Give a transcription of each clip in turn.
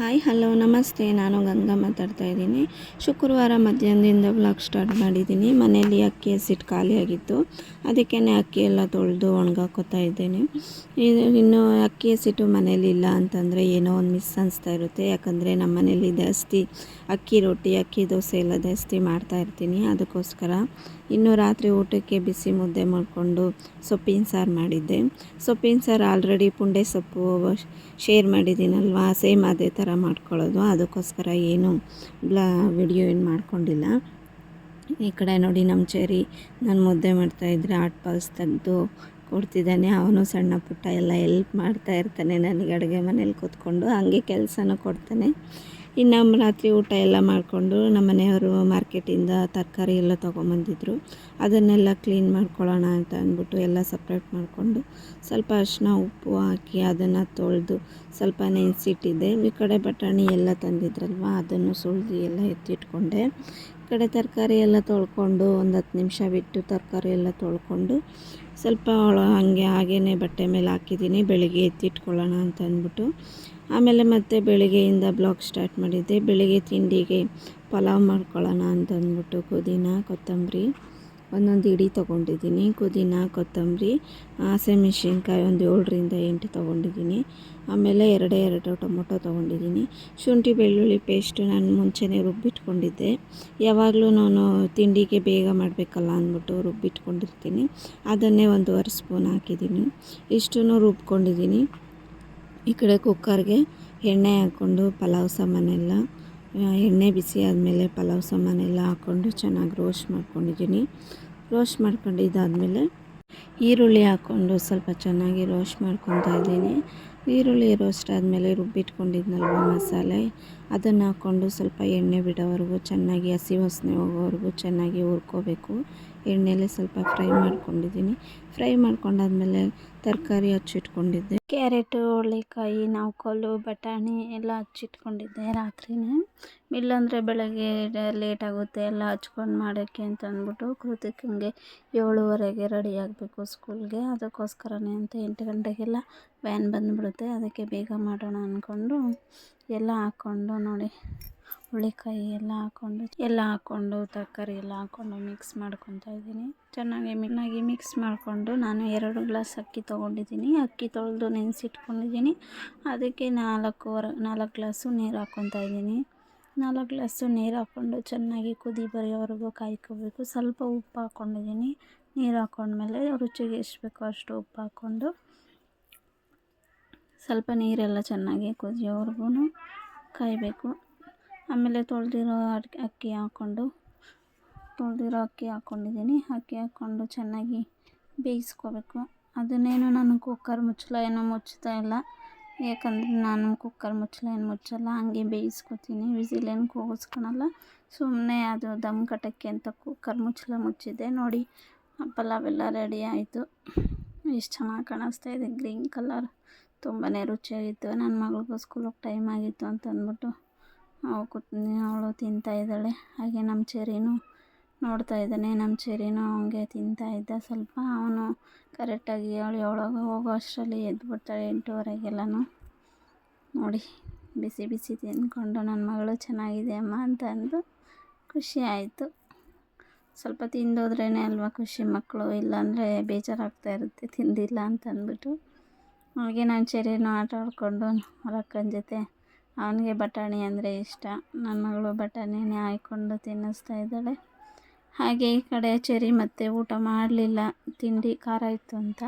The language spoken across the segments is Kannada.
ಹಾಯ್ ಹಲೋ ನಮಸ್ತೆ. ನಾನು ಗಂಗಾ ಮಾತಾಡ್ತಾ ಇದ್ದೀನಿ. ಶುಕ್ರವಾರ ಮಧ್ಯಾಹ್ನದಿಂದ ಬ್ಲಾಗ್ ಸ್ಟಾರ್ಟ್ ಮಾಡಿದ್ದೀನಿ. ಮನೆಯಲ್ಲಿ ಅಕ್ಕಿ ಹಸಿಟ್ಟು ಖಾಲಿಯಾಗಿತ್ತು ಅದಕ್ಕೇ ಅಕ್ಕಿ ಎಲ್ಲ ತೊಳೆದು ಒಣಗಾಕೋತಾ ಇದ್ದೇನೆ. ಇದು ಇನ್ನು ಅಕ್ಕಿ ಹಸಿಟ್ಟು ಮನೇಲಿ ಇಲ್ಲ ಅಂತಂದರೆ ಏನೋ ಒಂದು ಮಿಸ್ ಅನಿಸ್ತಾ ಇರುತ್ತೆ. ಯಾಕಂದರೆ ನಮ್ಮ ಮನೇಲಿ ಜಾಸ್ತಿ ಅಕ್ಕಿ ರೊಟ್ಟಿ, ಅಕ್ಕಿ ದೋಸೆ ಎಲ್ಲ ಜಾಸ್ತಿ ಮಾಡ್ತಾ ಇರ್ತೀನಿ. ಅದಕ್ಕೋಸ್ಕರ ಇನ್ನು ರಾತ್ರಿ ಊಟಕ್ಕೆ ಬಿಸಿ ಮುದ್ದೆ ಮಾಡಿಕೊಂಡು ಸೊಪ್ಪಿನ ಸಾರು ಮಾಡಿದ್ದೆ. ಸೊಪ್ಪಿನ ಸಾರು ಆಲ್ರೆಡಿ ಪುಂಡೆ ಸೊಪ್ಪು ಶೇರ್ ಮಾಡಿದ್ದೀನಲ್ವಾ? ಸೇಮ್ ಅದೇ ಥರ ಮಾಡ್ಕೊಳ್ಳೋದು. ಅದಕ್ಕೋಸ್ಕರ ಏನು ಬ್ಲಾ ವಿಡಿಯೋ ಏನು ಮಾಡ್ಕೊಂಡಿಲ್ಲ. ಈ ಕಡೆ ನೋಡಿ ನಮ್ಮ ಚೇರಿ ನಾನು ಮುದ್ದೆ ಮಾಡ್ತಾಯಿದ್ರೆ ಆಟ್ ಪಾಲ್ಸ್ ತೆಗೆದು ಕೊಡ್ತಿದ್ದಾನೆ. ಅವನು ಸಣ್ಣ ಪುಟ್ಟ ಎಲ್ಲ ಎಲ್ಪ್ ಮಾಡ್ತಾ ಇರ್ತಾನೆ. ನನಗೆ ಅಡುಗೆ ಮನೇಲಿ ಕೂತ್ಕೊಂಡು ಹಾಗೆ ಕೆಲಸನೂ ಕೊಡ್ತಾನೆ. ಇನ್ನು ರಾತ್ರಿ ಊಟ ಎಲ್ಲ ಮಾಡಿಕೊಂಡು ನಮ್ಮ ಮನೆಯವರು ಮಾರ್ಕೆಟಿಂದ ತರಕಾರಿ ಎಲ್ಲ ತೊಗೊಂಬಂದಿದ್ರು. ಅದನ್ನೆಲ್ಲ ಕ್ಲೀನ್ ಮಾಡ್ಕೊಳ್ಳೋಣ ಅಂತ ಅಂದ್ಬಿಟ್ಟು ಎಲ್ಲ ಸಪ್ರೇಟ್ ಮಾಡಿಕೊಂಡು ಸ್ವಲ್ಪ ಅರಿಶಿನ, ಉಪ್ಪು ಹಾಕಿ ಅದನ್ನು ತೊಳೆದು ಸ್ವಲ್ಪ ನೆನೆಸಿಟ್ಟಿದ್ದೆ. ಈ ಕಡೆ ಬಟಾಣಿ ಎಲ್ಲ ತಂದಿದ್ರಲ್ವ, ಅದನ್ನು ಸುಳಿದು ಎಲ್ಲ ಎತ್ತಿಟ್ಕೊಂಡೆ. ಕಡೆ ತರಕಾರಿ ಎಲ್ಲ ತೊಳ್ಕೊಂಡು ಒಂದು ಹತ್ತು ನಿಮಿಷ ಬಿಟ್ಟು ತರಕಾರಿ ಎಲ್ಲ ತೊಳ್ಕೊಂಡು ಸ್ವಲ್ಪ ಹಾಗೆ ಹಾಗೇ ಬಟ್ಟೆ ಮೇಲೆ ಹಾಕಿದ್ದೀನಿ, ಬೆಳಿಗ್ಗೆ ಎತ್ತಿಟ್ಕೊಳ್ಳೋಣ ಅಂತ ಅಂದ್ಬಿಟ್ಟು. ಆಮೇಲೆ ಮತ್ತೆ ಬೆಳಿಗ್ಗೆಯಿಂದ ಬ್ಲಾಗ್ ಸ್ಟಾರ್ಟ್ ಮಾಡಿದ್ದೆ. ಬೆಳಿಗ್ಗೆ ತಿಂಡಿಗೆ ಪಲಾವ್ ಮಾಡ್ಕೊಳ್ಳೋಣ ಅಂತ ಅಂದ್ಬಿಟ್ಟು ಪುದೀನ, ಕೊತ್ತಂಬರಿ. ಒಂದೊಂದು ಇಡಿ ತೊಗೊಂಡಿದ್ದೀನಿ. ಪುದೀನ, ಕೊತ್ತಂಬರಿ ಹಸಿಮೆಣ್ಸಿನ್ಕಾಯಿ ಒಂದು ಏಳರಿಂದ ಎಂಟು ತೊಗೊಂಡಿದ್ದೀನಿ. ಆಮೇಲೆ ಎರಡೇ ಎರಡು ಟೊಮೊಟೊ ತೊಗೊಂಡಿದ್ದೀನಿ. ಶುಂಠಿ, ಬೆಳ್ಳುಳ್ಳಿ ಪೇಸ್ಟು ನಾನು ಮುಂಚೆನೇ ರುಬ್ಬಿಟ್ಕೊಂಡಿದ್ದೆ. ಯಾವಾಗಲೂ ನಾನು ತಿಂಡಿಗೆ ಬೇಗ ಮಾಡಬೇಕಲ್ಲ ಅಂದ್ಬಿಟ್ಟು ರುಬ್ಬಿಟ್ಕೊಂಡಿರ್ತೀನಿ. ಅದನ್ನೇ ಒಂದೂವರೆ ಸ್ಪೂನ್ ಹಾಕಿದ್ದೀನಿ. ಇಷ್ಟೂ ರುಬ್ಕೊಂಡಿದ್ದೀನಿ. ಈ ಕಡೆ ಕುಕ್ಕರ್ಗೆ ಎಣ್ಣೆ ಹಾಕ್ಕೊಂಡು ಪಲಾವ್ ಸಾಮಾನೆಲ್ಲ ಎಣ್ಣೆ ಬಿಸಿ ಆದಮೇಲೆ ಪಲಾವ್ ಸಾಮಾನೆಲ್ಲ ಹಾಕ್ಕೊಂಡು ಚೆನ್ನಾಗಿ ರೋಸ್ಟ್ ಮಾಡ್ಕೊಂಡಿದ್ದೀನಿ ರೋಸ್ಟ್ ಮಾಡ್ಕೊಂಡಿದ್ದಾದಮೇಲೆ ಈರುಳ್ಳಿ ಹಾಕ್ಕೊಂಡು ಸ್ವಲ್ಪ ಚೆನ್ನಾಗಿ ರೋಸ್ಟ್ ಮಾಡ್ಕೊತಾ ಇದ್ದೀನಿ. ಈರುಳ್ಳಿ ರೋಸ್ಟ್ ಆದಮೇಲೆ ರುಬ್ಬಿಟ್ಕೊಂಡಿದ್ನಲ್ವ ಮಸಾಲೆ? ಅದನ್ನು ಹಾಕ್ಕೊಂಡು ಸ್ವಲ್ಪ ಎಣ್ಣೆ ಬಿಡೋವರೆಗೂ ಚೆನ್ನಾಗಿ, ಹಸಿ ವಾಸನೆ ಹೋಗೋವರೆಗೂ ಚೆನ್ನಾಗಿ ಹುರ್ಕೋಬೇಕು. ಎಣ್ಣೆಲೆ ಸ್ವಲ್ಪ ಫ್ರೈ ಮಾಡ್ಕೊಂಡಿದ್ದೀನಿ ಫ್ರೈ ಮಾಡ್ಕೊಂಡಾದ್ಮೇಲೆ ತರಕಾರಿ ಹಚ್ಚಿಟ್ಕೊಂಡಿದ್ದೆ. ಕ್ಯಾರೆಟು, ಹುರುಳಿಕಾಯಿ ನೌಕಲು ಬಟಾಣಿ ಎಲ್ಲ ಹಚ್ಚಿಟ್ಕೊಂಡಿದ್ದೆ ರಾತ್ರಿನೇ. ಇಲ್ಲಾಂದರೆ ಬೆಳಗ್ಗೆ ಲೇಟ್ ಆಗುತ್ತೆ ಎಲ್ಲ ಹಚ್ಕೊಂಡು ಮಾಡೋಕ್ಕೆ ಅಂತ ಅಂದ್ಬಿಟ್ಟು ಕೃತಿಕಂಗೆ ಏಳುವರೆಗೆ ರೆಡಿ ಆಗಬೇಕು ಸ್ಕೂಲ್ಗೆ ಅದಕ್ಕೋಸ್ಕರನೇ ಅಂತ ಎಂಟು ಗಂಟೆಗೆಲ್ಲ ವ್ಯಾನ್ ಬಂದುಬಿಡುತ್ತೆ. ಅದಕ್ಕೆ ಬೇಗ ಮಾಡೋಣ ಅಂದ್ಕೊಂಡು ಎಲ್ಲ ಹಾಕ್ಕೊಂಡು ನೋಡಿ. ಹುಳಿಕಾಯಿ ಎಲ್ಲ ಹಾಕ್ಕೊಂಡು ಎಲ್ಲ ಹಾಕ್ಕೊಂಡು ತರಕಾರಿ ಎಲ್ಲ ಹಾಕ್ಕೊಂಡು ಮಿಕ್ಸ್ ಮಾಡ್ಕೊತಾ ಇದ್ದೀನಿ. ಚೆನ್ನಾಗಿ ಮಿನ್ನಾಗಿ ಮಿಕ್ಸ್ ಮಾಡಿಕೊಂಡು ನಾನು ಎರಡು ಗ್ಲಾಸ್ ಅಕ್ಕಿ ತೊಗೊಂಡಿದ್ದೀನಿ. ಅಕ್ಕಿ ತೊಳೆದು ನೆನೆಸಿಟ್ಕೊಂಡಿದ್ದೀನಿ. ಅದಕ್ಕೆ ನಾಲ್ಕೂವರೆ, ನಾಲ್ಕು ಗ್ಲಾಸು ನೀರು ಹಾಕ್ಕೊತಾ ಇದ್ದೀನಿ. ನಾಲ್ಕು ಗ್ಲಾಸು ನೀರು ಹಾಕ್ಕೊಂಡು ಚೆನ್ನಾಗಿ ಕುದಿ ಬರೆಯೋವರೆಗೂ ಕಾಯ್ಕೋಬೇಕು. ಸ್ವಲ್ಪ ಉಪ್ಪು ಹಾಕ್ಕೊಂಡಿದ್ದೀನಿ ನೀರು ಹಾಕ್ಕೊಂಡ್ಮೇಲೆ ರುಚಿಗೆ ಎಷ್ಟು ಬೇಕೋ ಅಷ್ಟು ಉಪ್ಪು ಹಾಕ್ಕೊಂಡು ಸ್ವಲ್ಪ ನೀರೆಲ್ಲ ಚೆನ್ನಾಗಿ ಕುದಿಯೋವರೆಗೂ ಕಾಯಬೇಕು. ಆಮೇಲೆ ತೊಳೆದಿರೋ ಅಕ್ಕಿ ಹಾಕ್ಕೊಂಡು, ತೊಳೆದಿರೋ ಅಕ್ಕಿ ಹಾಕ್ಕೊಂಡಿದ್ದೀನಿ ಅಕ್ಕಿ ಹಾಕ್ಕೊಂಡು ಚೆನ್ನಾಗಿ ಬೇಯಿಸ್ಕೋಬೇಕು. ಅದನ್ನೇನು ನಾನು ಕುಕ್ಕರ್ ಮುಚ್ಚಳ ಏನೋ ಮುಚ್ತಾ ಇಲ್ಲ. ಯಾಕಂದರೆ ನಾನು ಕುಕ್ಕರ್ ಮುಚ್ಚಳ ಏನು ಮುಚ್ಚಲ್ಲ, ಹಂಗೆ ಬೇಯಿಸ್ಕೊತೀನಿ. ವಿಸಿಲ್ ಏನು ಕೂಗಿಸ್ಕೊಳಲ್ಲ. ಸುಮ್ಮನೆ ಅದು ದಮ್ ಕಟ್ಟೋಕ್ಕೆ ಅಂತ ಕುಕ್ಕರ್ ಮುಚ್ಚಳ ಮುಚ್ಚಿದ್ದೆ ನೋಡಿ, ಪಲಾವೆಲ್ಲ ರೆಡಿ ಆಯಿತು. ಎಷ್ಟು ಚೆನ್ನಾಗಿ ಕಾಣಿಸ್ತಾ ಇದೆ. ಗ್ರೀನ್ ಕಲರ್ ತುಂಬಾ ರುಚಿಯಾಗಿತ್ತು. ನನ್ನ ಮಗಳಿಗೂ ಸ್ಕೂಲಿಗೆ ಟೈಮ್ ಆಗಿತ್ತು ಅಂತ ಅಂದ್ಬಿಟ್ಟು ಕೂತ್, ಅವಳು ತಿಂತಾ ಇದ್ದಾಳೆ. ಹಾಗೆ ನಮ್ಮ ಚೆರಿನೂ ನೋಡ್ತಾ ಇದ್ದಾನೆ. ನಮ್ಮ ಚೆರಿನೂ ಅವನಿಗೆ ತಿಂತಾ ಇದ್ದ. ಸ್ವಲ್ಪ ಅವನು ಕರೆಕ್ಟಾಗಿ ಅವಳು ಯಾವಾಗ ಹೋಗೋ ಅಷ್ಟರಲ್ಲಿ ಎದ್ಬಿಡ್ತಾಳೆ ಎಂಟೂವರೆಗೆಲ್ಲನೂ. ನೋಡಿ, ಬಿಸಿ ಬಿಸಿ ತಿಂದ್ಕೊಂಡು ನನ್ನ ಮಗಳು ಚೆನ್ನಾಗಿದೆ ಅಮ್ಮ ಅಂತ ಅಂದು ಖುಷಿ ಆಯಿತು. ಸ್ವಲ್ಪ ತಿಂದೋದ್ರೇ ಅಲ್ವಾ ಖುಷಿ ಮಕ್ಕಳು ಇಲ್ಲಾಂದರೆ ಬೇಜಾರಾಗ್ತಾ ಇರುತ್ತೆ, ತಿಂದಿಲ್ಲ ಅಂತ ಅಂದ್ಬಿಟ್ಟು. ಹಾಗೆ ನಾನು ಚೆರಿನೂ ಆಟ ಆಡಿಕೊಂಡು ರಕ್ಕನ ಜೊತೆ ಅವನಿಗೆ ಬಟಾಣಿ ಅಂದರೆ ಇಷ್ಟ. ನನ್ನ ಮಗಳು ಬಟಾಣಿನೇ ಹಾಯ್ಕೊಂಡು ತಿನ್ನಿಸ್ತಾ ಇದ್ದಾಳೆ. ಹಾಗೆ ಈ ಕಡೆ ಚೆರಿ ಮತ್ತೆ ಊಟ ಮಾಡಲಿಲ್ಲ. ತಿಂಡಿ ಖಾರ ಇತ್ತು ಅಂತ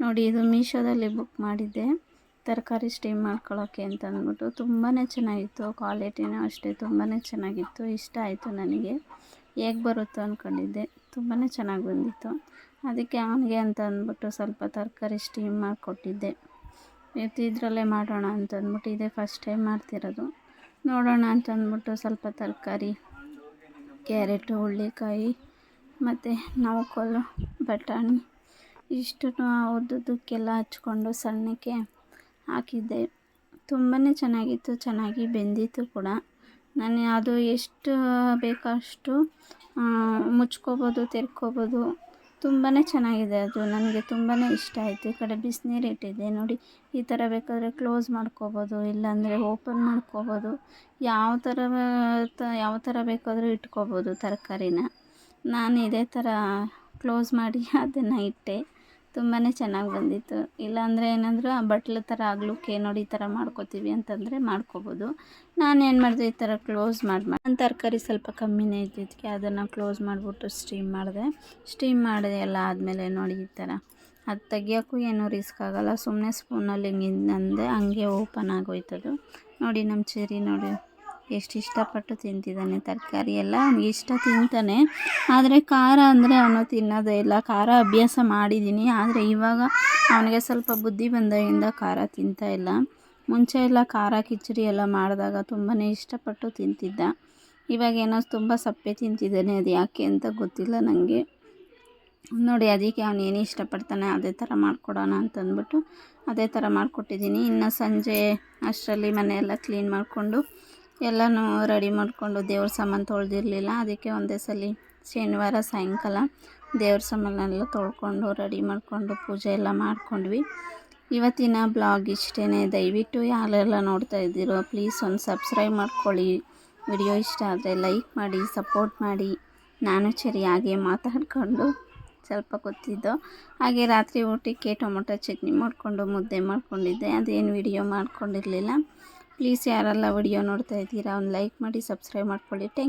ನೋಡಿ ಇದು ಮೀಶೋದಲ್ಲಿ ಬುಕ್ ಮಾಡಿದ್ದೆ. ತರಕಾರಿ ಸ್ಟೀಮ್ ಮಾಡ್ಕೊಳ್ಳೋಕ್ಕೆ ಅಂತ ಅಂದ್ಬಿಟ್ಟು ತುಂಬಾ ಚೆನ್ನಾಗಿತ್ತು. ಕ್ವಾಲಿಟಿನೂ ಅಷ್ಟೇ ತುಂಬಾ ಚೆನ್ನಾಗಿತ್ತು. ಇಷ್ಟ ಆಯಿತು ನನಗೆ. ಹೇಗೆ ಬರುತ್ತೋ ಅಂದ್ಕೊಂಡಿದ್ದೆ ತುಂಬಾ ಚೆನ್ನಾಗಿ ಬಂದಿತ್ತು. ಅದಕ್ಕೆ ಅವನಿಗೆ ಅಂತ ಅಂದ್ಬಿಟ್ಟು ಸ್ವಲ್ಪ ತರಕಾರಿ ಸ್ಟೀಮ್ ಮಾಡಿಕೊಟ್ಟಿದ್ದೆ. ಇವತ್ತು ಇದರಲ್ಲೇ ಮಾಡೋಣ ಅಂತಂದ್ಬಿಟ್ಟು ಇದೇ ಫಸ್ಟ್ ಟೈಮ್ ಮಾಡ್ತಿರೋದು. ನೋಡೋಣ ಅಂತಂದ್ಬಿಟ್ಟು ಸ್ವಲ್ಪ ತರಕಾರಿ, ಕ್ಯಾರೆಟು, ಹುಳ್ಳಿಕಾಯಿ ಮತ್ತು ನೌಕಲು ಬಟಾಣಿ ಇಷ್ಟನ್ನು ಉದ್ದುದ್ದಕ್ಕೆಲ್ಲ ಹಚ್ಕೊಂಡು ಸಣ್ಣಕ್ಕೆ ಹಾಕಿದ್ದೆ. ತುಂಬಾ ಚೆನ್ನಾಗಿತ್ತು, ಚೆನ್ನಾಗಿ ಬೆಂದಿತ್ತು ಕೂಡ. ನಾನು ಅದು ಎಷ್ಟು ಬೇಕಷ್ಟು ಮುಚ್ಕೋಬೋದು, ತೆರ್ಕೋಬೋದು ತುಂಬಾ ಚೆನ್ನಾಗಿದೆ ಅದು. ನನಗೆ ತುಂಬಾ ಇಷ್ಟ ಆಯಿತು. ಈ ಕಡೆ ಬಿಸಿನೀರು ಇಟ್ಟಿದ್ದೆ ನೋಡಿ, ಈ ಥರ ಬೇಕಾದರೆ ಕ್ಲೋಸ್ ಮಾಡ್ಕೋಬೋದು, ಇಲ್ಲಾಂದರೆ ಓಪನ್ ಮಾಡ್ಕೋಬೋದು. ಯಾವ ಥರ ಯಾವ ಥರ ಬೇಕಾದರೂ ಇಟ್ಕೋಬೋದು ತರಕಾರಿನ. ನಾನು ಇದೇ ಥರ ಕ್ಲೋಸ್ ಮಾಡಿ ಅದನ್ನು ಇಟ್ಟೆ. ತುಂಬಾ ಚೆನ್ನಾಗಿ ಬಂದಿತ್ತು. ಇಲ್ಲಾಂದರೆ ಏನಾದರೂ ಆ ಬಟ್ಲು ಥರ ಆಗ್ಲಿಕ್ಕೆ ನೋಡಿ ಈ ಥರ ಮಾಡ್ಕೋತೀವಿ ಅಂತಂದರೆ ಮಾಡ್ಕೋಬೋದು. ನಾನು ಏನು ಮಾಡಿದೆ, ಈ ಥರ ಕ್ಲೋಸ್ ಮಾಡಿ ನನ್ನ ತರಕಾರಿ ಸ್ವಲ್ಪ ಕಮ್ಮಿನೇ ಇದ್ದಿದ್ದಕ್ಕೆ ಅದನ್ನು ಕ್ಲೋಸ್ ಮಾಡಿಬಿಟ್ಟು ಸ್ಟೀಮ್ ಮಾಡಿದೆ. ಸ್ಟೀಮ್ ಮಾಡಿದೆ ಎಲ್ಲ ಆದಮೇಲೆ ನೋಡಿ ಈ ಥರ ಅದು ತೆಗಿಯೋಕ್ಕೂ ಏನೂ ರಿಸ್ಕ್ ಆಗೋಲ್ಲ. ಸುಮ್ಮನೆ ಸ್ಪೂನಲ್ಲಿ ಹಿಂಗೆ ಅಂದೆ, ಹಂಗೆ ಓಪನ್ ಆಗೋಯ್ತದು. ನೋಡಿ ನಮ್ಮ ಚೇರಿ ನೋಡಿ. ಎಷ್ಟು ಇಷ್ಟಪಟ್ಟು ತಿಂತಿದ್ದಾನೆ ತರಕಾರಿ ಎಲ್ಲ. ಅವ್ನಿಗೆ ಇಷ್ಟ ತಿಂತಾನೆ. ಆದರೆ ಖಾರ ಅಂದರೆ ಅವನು ತಿನ್ನೋದೇ ಇಲ್ಲ. ಖಾರ ಅಭ್ಯಾಸ ಮಾಡಿದ್ದೀನಿ ಆದರೆ ಇವಾಗ ಅವನಿಗೆ ಸ್ವಲ್ಪ ಬುದ್ಧಿ ಬಂದಾಗಿಂದ ಖಾರ ತಿಂತಾ ಇಲ್ಲ. ಮುಂಚೆ ಎಲ್ಲ ಖಾರ ಕಿಚಡಿ ಎಲ್ಲ ಮಾಡಿದಾಗ ತುಂಬಾ ಇಷ್ಟಪಟ್ಟು ತಿಂತಿದ್ದ. ಇವಾಗ ಏನೋ ತುಂಬ ಸಪ್ಪೆ ತಿಂತಿದ್ದಾನೆ. ಅದು ಯಾಕೆ ಅಂತ ಗೊತ್ತಿಲ್ಲ ನನಗೆ ನೋಡಿ, ಅದಕ್ಕೆ ಅವನು ಏನು ಇಷ್ಟಪಡ್ತಾನೆ ಅದೇ ಥರ ಮಾಡಿಕೊಡೋಣ ಅಂತಂದ್ಬಿಟ್ಟು ಅದೇ ಥರ ಮಾಡಿಕೊಟ್ಟಿದ್ದೀನಿ. ಇನ್ನು ಸಂಜೆ ಅಷ್ಟರಲ್ಲಿ ಮನೆಯೆಲ್ಲ ಕ್ಲೀನ್ ಮಾಡಿಕೊಂಡು ಎಲ್ಲನೂ ರೆಡಿ ಮಾಡಿಕೊಂಡು ದೇವ್ರ ಸಾಮಾನು ತೊಳೆದಿರಲಿಲ್ಲ. ಅದಕ್ಕೆ ಒಂದೇ ಸಲ ಶನಿವಾರ ಸಾಯಂಕಾಲ ದೇವ್ರ ಸಾಮಾನೆಲ್ಲ ತೊಳ್ಕೊಂಡು ರೆಡಿ ಮಾಡಿಕೊಂಡು ಪೂಜೆ ಎಲ್ಲ ಮಾಡ್ಕೊಂಡ್ವಿ. ಇವತ್ತಿನ ಬ್ಲಾಗ್ ಇಷ್ಟೇ ದಯವಿಟ್ಟು ಯಾರೆಲ್ಲ ನೋಡ್ತಾ ಇದ್ದೀರೋ ಪ್ಲೀಸ್ ಒಂದು ಸಬ್ಸ್ಕ್ರೈಬ್ ಮಾಡ್ಕೊಳ್ಳಿ. ವಿಡಿಯೋ ಇಷ್ಟ ಆದರೆ ಲೈಕ್ ಮಾಡಿ ಸಪೋರ್ಟ್ ಮಾಡಿ. ನಾನು ಸರಿಯಾಗಿ ಹಾಗೆ ಮಾತಾಡಿಕೊಂಡು ಸ್ವಲ್ಪ ಗೊತ್ತಿದ್ದು ಹಾಗೆ ರಾತ್ರಿ ಊಟಕ್ಕೆ ಟೊಮೊಟೊ ಚಟ್ನಿ ಮಾಡಿಕೊಂಡು ಮುದ್ದೆ ಮಾಡ್ಕೊಂಡಿದ್ದೆ. ಅದೇನು ವಿಡಿಯೋ ಮಾಡ್ಕೊಂಡಿರಲಿಲ್ಲ. ಪ್ಲೀಸ್ ಯಾರೆಲ್ಲ ವಿಡಿಯೋ ನೋಡ್ತಾ ಇದ್ದೀರಾ ಒಂದು ಲೈಕ್ ಮಾಡಿ ಸಬ್ಸ್ಕ್ರೈಬ್ ಮಾಡ್ಕೊಳ್ಳಿ. Thank you